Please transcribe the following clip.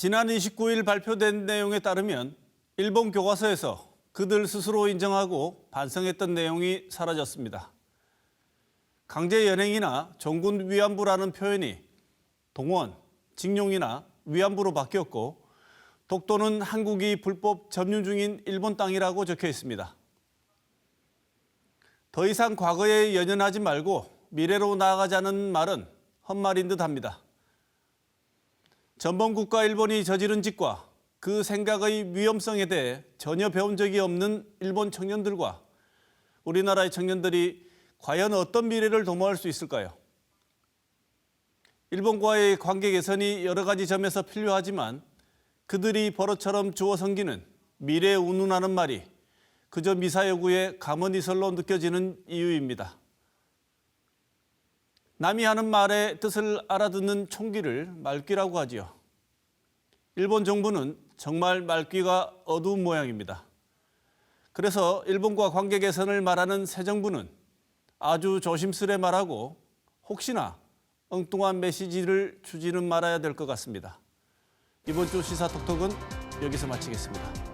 지난 29일 발표된 내용에 따르면 일본 교과서에서 그들 스스로 인정하고 반성했던 내용이 사라졌습니다. 강제 연행이나 종군 위안부라는 표현이 동원, 징용이나 위안부로 바뀌었고 독도는 한국이 불법 점유 중인 일본 땅이라고 적혀 있습니다. 더 이상 과거에 연연하지 말고 미래로 나아가자는 말은 헛말인 듯 합니다. 전범국가 일본이 저지른 짓과 그 생각의 위험성에 대해 전혀 배운 적이 없는 일본 청년들과 우리나라의 청년들이 과연 어떤 미래를 도모할 수 있을까요? 일본과의 관계 개선이 여러 가지 점에서 필요하지만 그들이 버릇처럼 주워 섬기는 미래 운운하는 말이 그저 미사여구의 감언이설로 느껴지는 이유입니다. 남이 하는 말의 뜻을 알아듣는 총기를 말귀라고 하지요. 일본 정부는 정말 말귀가 어두운 모양입니다. 그래서 일본과 관계 개선을 말하는 새 정부는 아주 조심스레 말하고 혹시나 엉뚱한 메시지를 주지는 말아야 될 것 같습니다. 이번 주 시사톡톡은 여기서 마치겠습니다.